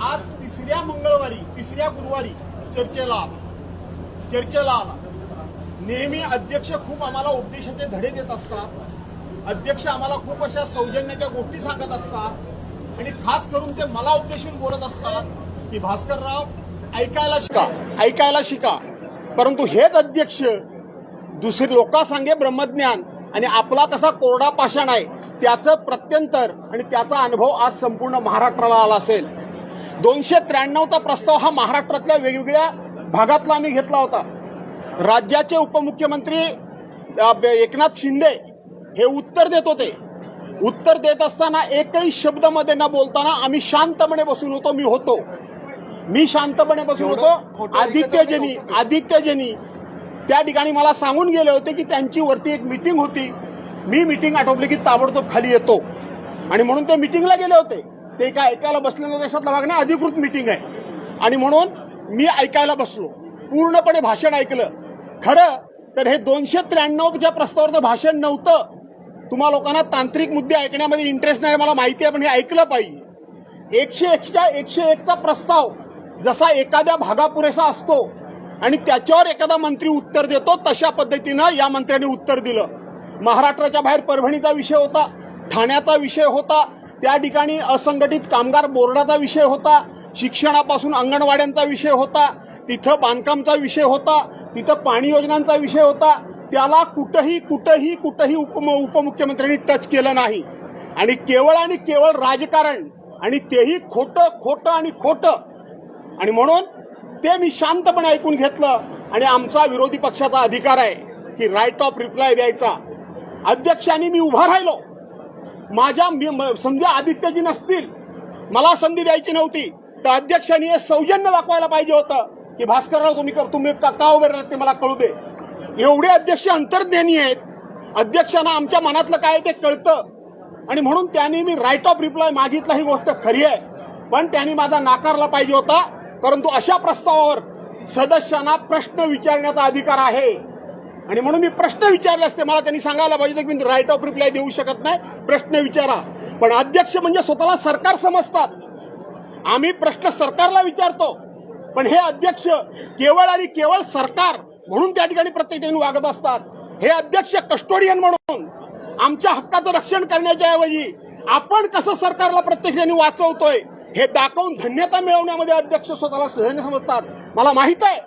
आज तिसऱ्या मंगळवारी तिसऱ्या गुरुवारी चर्चेला आला. चर्चेला आला. नेहमी अध्यक्ष खूप आम्हाला उपदेशाचे धडे देत असतात. अध्यक्ष आम्हाला खूप अशा सौजन्याच्या गोष्टी सांगत असतात. आणि खास करून ते मला उपदेशून बोलत असतात की भास्करराव ऐकायला शिका. ऐकायला शिका. परंतु हेच अध्यक्ष दुसरी लोका सांगे ब्रह्मज्ञान आणि आपला कसा कोरडा पाषाण आहे. त्याचं प्रत्यंतर आणि त्याचा अनुभव आज संपूर्ण महाराष्ट्राला आला असेल. दोनशे त्र्याण्णवचा प्रस्ताव हा महाराष्ट्रातल्या वेगवेगळ्या भागातला आम्ही घेतला होता. राज्याचे उपमुख्यमंत्री एकनाथ शिंदे हे उत्तर देत होते. उत्तर देत असताना एकही शब्दमध्ये न बोलताना आम्ही शांतपणे बसून होतो मी होतो. मी शांतपणे बसून होतो. आदित्यजनी आदित्यजनी त्या ठिकाणी मला सांगून गेले होते की त्यांची वरती एक मिटिंग होती. मी मिटिंग आठवली की ताबडतोब खाली येतो. आणि म्हणून ते मिटिंगला गेले होते. ते काय ऐकायला बसलेल्या देशातला भाग अधिकृत मिटिंग आहे. आणि म्हणून मी ऐकायला बसलो. पूर्णपणे भाषण ऐकलं. खरं तर हे दोनशे त्र्याण्णवच्या प्रस्तावाचं भाषण नव्हतं तुम्हा लोकांना तांत्रिक मुद्दे ऐकण्यामध्ये इंटरेस्ट नाही मला माहिती आहे पण हे ऐकलं पाहिजे. एकशे एकच्या एकशे एकचा प्रस्ताव जसा एखाद्या भागा पुरेसा असतो आणि त्याच्यावर एखादा मंत्री उत्तर देतो तशा पद्धतीनं या मंत्र्यांनी उत्तर दिलं. महाराष्ट्राच्या बाहेर परभणीचा विषय होता ठाण्याचा विषय होता त्या ठिकाणी असंघटित कामगार बोर्डाचा विषय होता शिक्षणापासून अंगणवाड्यांचा विषय होता तिथं बांधकामचा विषय होता तिथं पाणी योजनांचा विषय होता त्याला कुठंही कुठंही कुठंही उपम उपमुख्यमंत्र्यांनी टच केलं नाही. आणि केवळ आणि केवळ राजकारण आणि तेही खोटं खोटं आणि खोटं. आणि म्हणून ते मी शांतपणे ऐकून घेतलं आणि आमचा विरोधी पक्षाचा अधिकार आहे की राईट ऑफ रिप्लाय द्यायचा. अध्यक्षांनी मी उभा राहिलो. माझ्या मी- म- समजा आदित्यजी नसतील मला संधी द्यायची नव्हती तर अध्यक्षांनी हे सौजन्य दाखवायला पाहिजे होतं की भास्करराव तुम्ही कर- तुम्ही का का उभे राहत ते मला कळू दे. एवढे अध्यक्ष अंतर्ज्ञानी आहेत. अध्यक्षांना आमच्या मनातलं काय आहे ते कळतं. आणि म्हणून त्यांनी मी राईट ऑफ रिप्लाय मागितला ही गोष्ट खरी आहे. पण त्यांनी माझा नाकारला पाहिजे होता परंतु अशा प्रस्तावावर सदस्यांना प्रश्न विचारण्याचा अधिकार आहे. आणि म्हणून मी प्रश्न विचारले असते. मला त्यांनी सांगायला पाहिजे की मी राईट ऑफ रिप्लाय देऊ शकत नाही. प्रश्न विचारा. पण अध्यक्ष म्हणजे स्वतःला सरकार समजतात. आम्ही प्रश्न सरकारला विचारतो. पण हे अध्यक्ष केवळ आणि केवळ सरकार म्हणून त्या ठिकाणी प्रत्येक ठिकाणी वागत असतात. हे अध्यक्ष कस्टोडियन म्हणून आमच्या हक्काचं रक्षण करण्याच्या ऐवजी आपण कसं सरकारला प्रत्येक ठिकाणी वाचवतोय हे दाखवून धन्यता मिळवण्यामध्ये अध्यक्ष स्वतःला सहन समजतात. मला माहीत आहे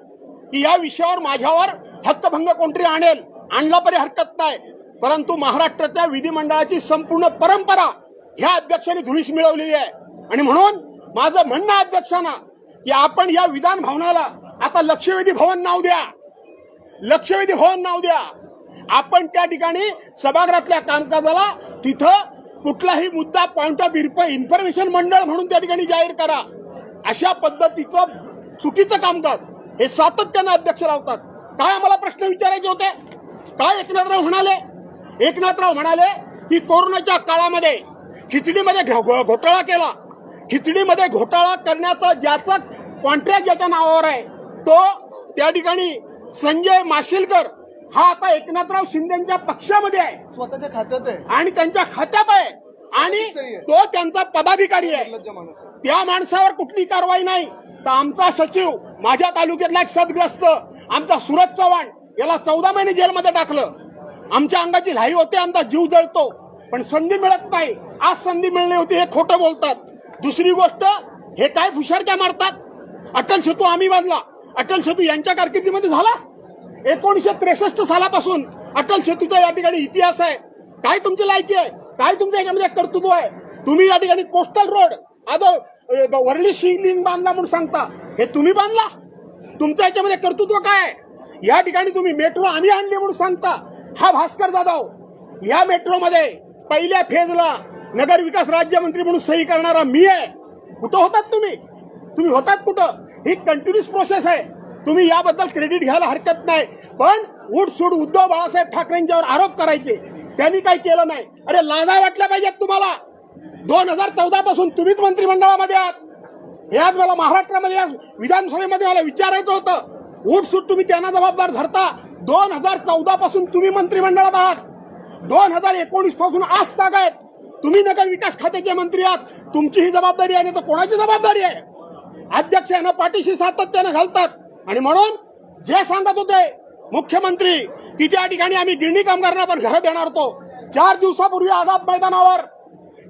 की या विषयावर माझ्यावर हक्कभंग कोणतरी आणेल आणला तरी हरकत नाही. परंतु महाराष्ट्राच्या विधिमंडळाची संपूर्ण परंपरा ह्या अध्यक्षांनी धुळीस मिळवलेली आहे. आणि म्हणून माझं म्हणणं अध्यक्षांना की आपण या विधान भवनाला आता लक्षवेधी भवन नाव द्या. लक्षवेधी भवन नाव द्या. आपण त्या ठिकाणी सभागृहातल्या कामकाजाला तिथं कुठलाही मुद्दा पॉइंट ऑफ इन्फॉर्मेशन मंडळ म्हणून त्या ठिकाणी जाहीर करा. अशा पद्धतीचं चुकीचं कामकाज हे सातत्यानं अध्यक्ष लावतात. काय आम्हाला प्रश्न विचारायचे होते? काय एकनाथराव म्हणाले? एकनाथराव म्हणाले की कोरोनाच्या काळामध्ये खिचडीमध्ये घोटाळा केला. खिचडीमध्ये घोटाळा करण्याचा ज्याचा कॉन्ट्रॅक्ट ज्याच्या नावावर आहे तो त्या ठिकाणी संजय माशिलकर हा आता एकनाथराव शिंदेच्या पक्षामध्ये आहे. स्वतःच्या खात्यात आहे. आणि त्यांच्या खात्यात आहे. आणि तो त्यांचा पदाधिकारी आहे. त्या माणसावर कुठली कारवाई नाही. तर आमचा सचिव माझ्या तालुक्यातला एक सदग्रस्त आमचा सुरज चव्हाण याला चौदा महिने जेलमध्ये टाकलं. आमच्या अंगाची लाही होते आमचा जीव जळतो. पण संधी मिळत नाही. आज संधी मिळली होती हे खोटं बोलतात. दुसरी गोष्ट हे काय फुशारक्या मारतात? अटल सेतू आम्ही बांधला. अटल सेतू यांच्या कारकिर्दीमध्ये झाला? एकोणीसशे त्रेसष्ट सालापासून अटल सेतूचा या ठिकाणी इतिहास आहे. काय तुमची लायकी आहे? काय तुमच्या याच्यामध्ये कर्तृत्व आहे? तुम्ही या ठिकाणी कोस्टल रोड आता अ, वरळी शिवलिंग बांधला म्हणून सांगता. हे तुम्ही बांधला? तुमच्या याच्यामध्ये कर्तृत्व काय या ठिकाणी तुम्ही मेट्रो आम्ही आणली म्हणून सांगता. हा भास्कर जाधव या मेट्रोमध्ये पहिल्या फेजला नगर विकास राज्यमंत्री म्हणून सही करणारा मी आहे. कुठं होतात तुम्ही? तुम्ही होतात कुठं? ही कंटिन्युअस प्रोसेस आहे. तुम्ही याबद्दल क्रेडिट घ्यायला हरकत नाही. पण उठसूट उद्धव बाळासाहेब ठाकरेंच्यावर आरोप करायचे. त्यांनी काही केलं नाही. अरे लाजा वाटल्या पाहिजेत तुम्हाला. दोन हजार चौदा पासून तुम्हीच मंत्रिमंडळामध्ये आहात. हे आज मला महाराष्ट्रामध्ये आज विधानसभेमध्ये मला विचारायचं होतं. उठसूट तुम्ही त्यांना जबाबदार धरता? दोन हजार चौदा पासून तुम्ही मंत्रिमंडळात आहात. दोन हजार एकोणीसपासून आज आहेत. तुम्ही नगर विकास खात्याचे मंत्री आहात. तुमची ही जबाबदारी आहे नाही तर कोणाची जबाबदारी आहे? अध्यक्ष यांना पाठीशी सातत्यानं घालतात. आणि म्हणून जे सांगत होते मुख्यमंत्री की त्या ठिकाणी आम्ही गिरणी कामगारांना पण घरं देणार होतो. चार दिवसापूर्वी आझाद मैदानावर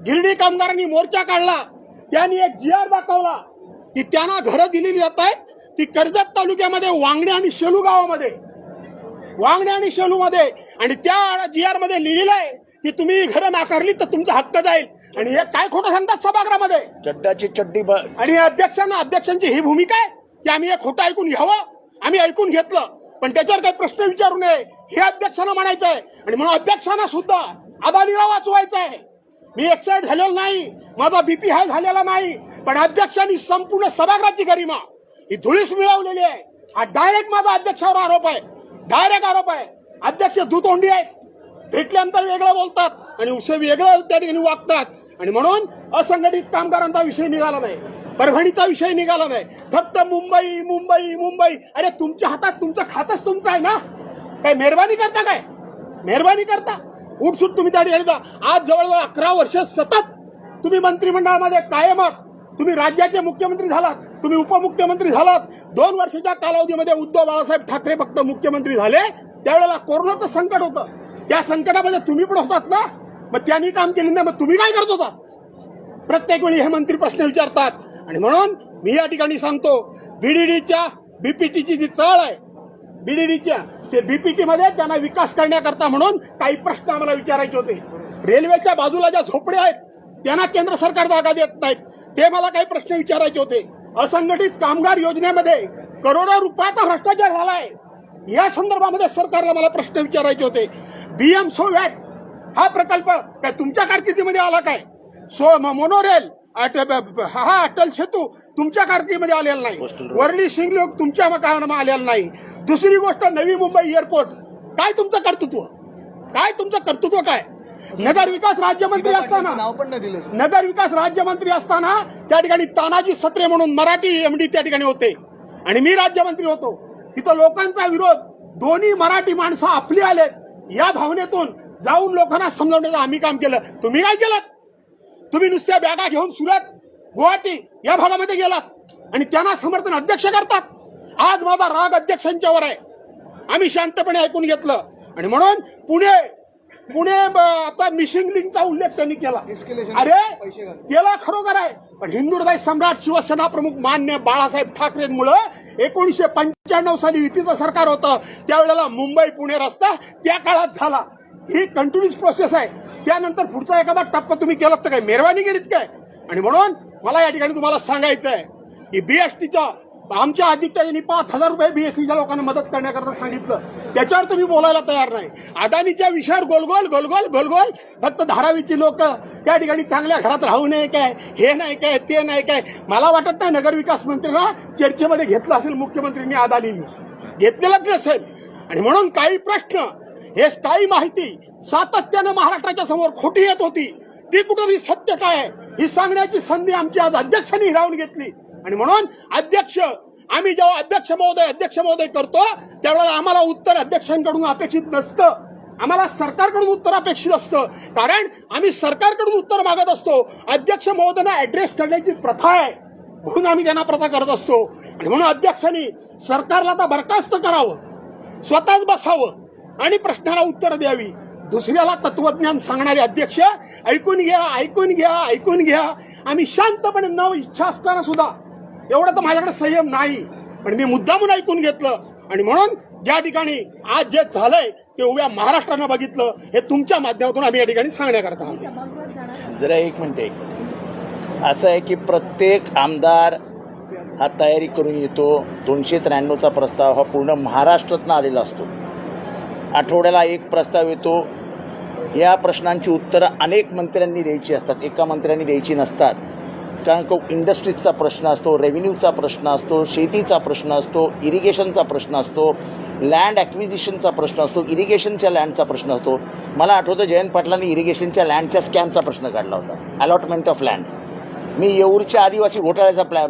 गिरणी कामगारांनी मोर्चा काढला. त्यांनी एक जी आर दाखवला. की त्यांना घरं दिलेली जात आहेत. ती कर्जत तालुक्यामध्ये वांगणे आणि शेलू गावामध्ये. वांगणे आणि शेलू मध्ये आणि त्या जी आरमध्ये लिहिलेलं आहे की तुम्ही घरं नाकारली तर तुमचा हक्क जाईल. आणि हे काय खोटं सांगतात सभागृहामध्ये? चड्डाची चड्डी आणि अध्यक्षांना अध्यक्षांची ही भूमिका आहे की आम्ही हे खोटं ऐकून घ्यावं आम्ही ऐकून घेतलं. पण त्याच्यावर काही प्रश्न विचारू नये. हे अध्यक्षांना म्हणायचं आहे आणि म्हणून अध्यक्षांना सुद्धा अदानीला वाचवायचं आहे मी एक्साइट झालेलो नाही. माझा बीपी हाय झालेला नाही. पण अध्यक्षांनी संपूर्ण सभागृहाची गरिमा ही धुळीस मिळवलेली आहे. हा डायरेक्ट माझा अध्यक्षावर आरोप आहे. डायरेक्ट आरोप आहे. अध्यक्ष दुतोंडी आहेत. भेटल्यानंतर वेगळं बोलतात आणि उसे वेगळं त्या ठिकाणी वागतात. आणि म्हणून असंघटित कामगारांचा विषय निघाला नाही. परभणीचा विषय निघाला नाही. फक्त मुंबई मुंबई मुंबई. अरे तुमच्या हातात तुमचं खातच तुमचं आहे ना? काय मेहरबानी करता काय? मेहरबानी करता? उठसूट तुम्ही त्या ठिकाणी जा. आज जवळजवळ अकरा वर्ष सतत तुम्ही मंत्रिमंडळामध्ये कायम तुम्ही राज्याचे मुख्यमंत्री झालात. तुम्ही उपमुख्यमंत्री झालात. दोन वर्षाच्या कालावधीमध्ये उद्धव बाळासाहेब ठाकरे फक्त मुख्यमंत्री झाले. त्यावेळेला कोरोनाचं संकट होतं. त्या संकटामध्ये तुम्ही पण होतात ना? मग त्यांनी काम केलं नाही मग तुम्ही काय करत होता? प्रत्येक वेळी हे मंत्री प्रश्न विचारतात. आणि म्हणून मी या ठिकाणी सांगतो बीडीडीच्या बीपीटीची जी चाळ आहे बीडीडीच्या ते बीपीटीमध्ये त्यांना विकास करण्याकरता म्हणून काही प्रश्न आम्हाला विचारायचे होते. रेल्वेच्या बाजूला ज्या झोपड्या आहेत त्यांना केंद्र सरकार जागा देत नाहीत. ते मला काही प्रश्न विचारायचे होते. असंघटित कामगार योजनेमध्ये करोडो रुपयाचा भ्रष्टाचार झालाय. या संदर्भामध्ये सरकारला मला प्रश्न विचारायचे होते. बीएम सोवॅट हा प्रकल्प काय तुमच्या कारकिर्दीमध्ये आला काय? सो म- मोनोरेल हा अटल सेतू तुमच्या कारकिर्दीमध्ये आलेला नाही. road. वर्ली शिंगलोक तुमच्या कामामध्ये आलेला नाही. दुसरी गोष्ट नवी मुंबई एअरपोर्ट. काय तुमचं कर्तृत्व? काय तुमचं कर्तृत्व काय? नगर विकास राज्यमंत्री असताना नाव पण नाही दिलं नगर विकास राज्यमंत्री असताना त्या ठिकाणी तानाजी सत्रे म्हणून मराठी एमडी त्या ठिकाणी होते. आणि मी राज्यमंत्री होतो. तिथं लोकांचा विरोध. दोन्ही मराठी माणसं आपली आलेत. या भावनेतून जाऊन लोकांना समजवण्याचं आम्ही काम केलं. तुम्ही काय केलं? तुम्ही नुसत्या बॅगा घेऊन सुरत गुवाहाटी या भागामध्ये गेलात आणि त्यांना समर्थन अध्यक्ष करतात. आज माझा राग अध्यक्षांच्यावर आहे. आम्ही शांतपणे ऐकून घेतलं. आणि म्हणून पुणे पुणे आता मिशिंग लिंकचा उल्लेख त्यांनी केला. अरे. केला खरोखर आहे. पण हिंदू हृदय सम्राट शिवसेना प्रमुख मान्य बाळासाहेब ठाकरेंमुळे एकोणीसशे पंच्याण्णव साली युतीचं सरकार होतं. त्यावेळेला मुंबई पुणे रस्ता त्या काळात झाला. ही कंटिन्युअस प्रोसेस आहे. त्यानंतर पुढचा एखादा टप्पा तुम्ही केलात तर काय? मेहरबानी केलीत काय? आणि म्हणून मला या ठिकाणी तुम्हाला सांगायचं आहे की बीएसटीच्या आमच्या आदित्य यांनी पाच हजार रुपये बीएसटीच्या लोकांना मदत करण्याकरता सांगितलं. त्याच्यावर तुम्ही बोलायला तयार नाही. अदानीच्या विषयावर गोलगोल गोलगोल गोलगोल फक्त धारावीची लोक त्या ठिकाणी चांगल्या घरात राहू नये काय हे नाही काय ते नाही काय. मला वाटत नाही नगरविकास मंत्र्यांना चर्चेमध्ये घेतलं असेल मुख्यमंत्र्यांनी अदानींनी. घेतलेलंच नसेल. आणि म्हणून काही प्रश्न हे काही माहिती सातत्यानं महाराष्ट्राच्या समोर खोटी येत होती. ती कुठेतरी सत्य काय ही सांगण्याची संधी आमची आज अध्यक्षांनी हिरावून घेतली. आणि म्हणून अध्यक्ष आम्ही जेव्हा अध्यक्ष महोदय अध्यक्ष महोदय करतो त्यावेळेला आम्हाला उत्तर अध्यक्षांकडून अपेक्षित नसतं. आम्हाला सरकारकडून उत्तर अपेक्षित असतं. कारण आम्ही सरकारकडून उत्तर मागत असतो. अध्यक्ष महोदयांना ऍड्रेस करण्याची प्रथा आहे. म्हणून आम्ही त्यांना प्रथा करत असतो. आणि म्हणून अध्यक्षांनी सरकारला आता बरखास्त करावं. स्वतःच बसावं. आणि प्रश्नाला उत्तर द्यावी. दुसऱ्याला तत्वज्ञान सांगणारे अध्यक्ष ऐकून घ्या ऐकून घ्या ऐकून घ्या. आम्ही शांतपणे न इच्छा असताना सुद्धा एवढं तर माझ्याकडे संयम नाही. पण मी मुद्दामून ऐकून घेतलं. आणि म्हणून ज्या ठिकाणी आज जे झालंय ते उभ्या महाराष्ट्रानं बघितलं. हे तुमच्या माध्यमातून आम्ही या ठिकाणी सांगण्याकरता जरा एक म्हणते असं आहे की प्रत्येक आमदार हा तयारी करून येतो. दोनशे त्र्याण्णवचा प्रस्ताव हा पूर्ण महाराष्ट्रातनं आलेला असतो. आठवड्याला एक प्रस्ताव येतो. या प्रश्नांची उत्तरं अनेक मंत्र्यांनी द्यायची असतात. एका मंत्र्यांनी द्यायची नसतात. कारण का इंडस्ट्रीजचा प्रश्न असतो रेव्हेन्यूचा प्रश्न असतो शेतीचा प्रश्न असतो इरिगेशनचा प्रश्न असतो लँड ॲक्विजिशनचा प्रश्न असतो इरिगेशनच्या लँडचा प्रश्न असतो. मला आठवतं जयंत पाटलांनी इरिगेशनच्या लँडच्या स्कॅमचा प्रश्न काढला होता. अलॉटमेंट ऑफ लँड मी येऊरच्या आदिवासी घोटाळ्याचा प्लॅ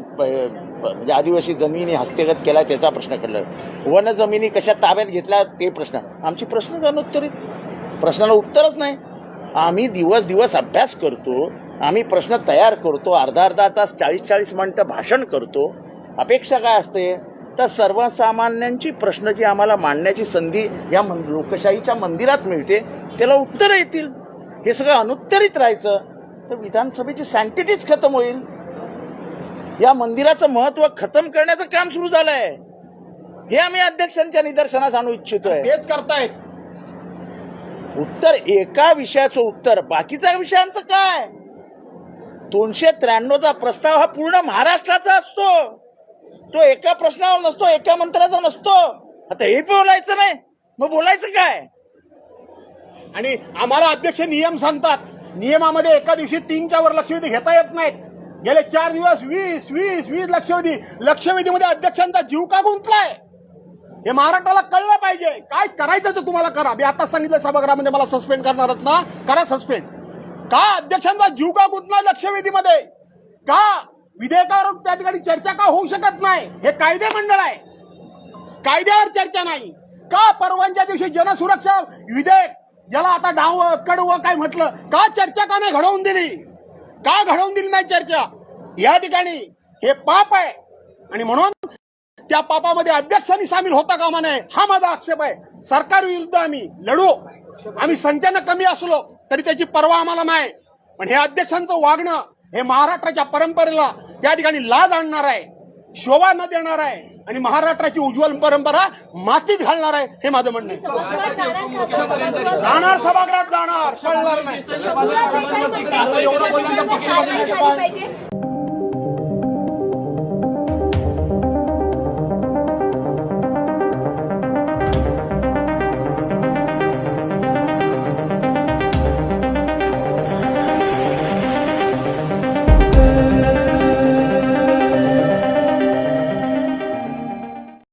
म्हणजे आदिवासी जमिनी हस्तगत केला त्याचा प्रश्न काढला वन जमिनी कशा ताब्यात घेतल्या ते प्रश्न. आमची प्रश्न अनुत्तरित प्रश्नाला उत्तरच नाही. आम्ही दिवस दिवस अभ्यास करतो आम्ही प्रश्न तयार करतो अर्धा अर्धा तास चाळीस चाळीस मिनटं भाषण करतो. अपेक्षा काय असते? तर सर्वसामान्यांची प्रश्न जी आम्हाला मांडण्याची संधी या मन लोकशाहीच्या मंदिरात मिळते त्याला उत्तरं येतील. हे सगळं अनुत्तरित राहायचं. तर विधानसभेची सँटिटीच खतम होईल. या मंदिराचं महत्त्व खतम करण्याचं काम सुरू झालंय. हे आम्ही अध्यक्षांच्या निदर्शनास आणू इच्छितोय. तेच करतायत. उत्तर एका विषयाचं उत्तर बाकीच्या विषयांचं काय? दोनशे त्र्याण्णवचा प्रस्ताव हा पूर्ण महाराष्ट्राचा असतो. तो एका प्रश्नावर नसतो एका मंत्र्याचा नसतो. आता हे बोलायचं नाही मग बोलायचं काय? आणि आम्हाला अध्यक्ष नियम सांगतात. नियमामध्ये एका दिवशी तीनच्या वर लक्षवेधी घेता येत नाहीत. गेले चार दिवस वीस वीस वीस लक्षवेधी लक्षवेधीमध्ये अध्यक्षांचा जीव का गुंतलाय? हे महाराष्ट्राला कळलं पाहिजे. काय करायचं ते तुम्हाला करा. मी आता सांगितलं सभागृहामध्ये मला सस्पेंड करणार ना? करा सस्पेंड का अध्यक्षांचा जीव का गुंतलाय लक्षवेधीमध्ये? का विधेयकावर त्या ठिकाणी चर्चा का होऊ शकत नाही? हे कायदे मंडळ आहे. कायद्यावर चर्चा नाही. का परवानच्या दिवशी जनसुरक्षा विधेयक ज्याला आता डाव कडवं काय म्हटलं का चर्चा का नाही घडवून दिली? का घडवून दिली नाही चर्चा? या ठिकाणी हे पाप आहे. आणि म्हणून त्या पापामध्ये अध्यक्षांनी सामील होता कामा नये हा माझा आक्षेप आहे. सरकार विरुद्ध आम्ही लढू. आम्ही संख्येनं कमी असलो तरी त्याची पर्वा आम्हाला नाही. पण हे अध्यक्षांचं वागणं हे महाराष्ट्राच्या परंपरेला त्या ठिकाणी लाज आणणार आहे शोभा न देणार आहे. आणि महाराष्ट्राची उज्ज्वल परंपरा मातीत घालणार आहे हे माझं म्हणणं आहे. जाणार सभागृहात जाणार कळणार नाही. एवढं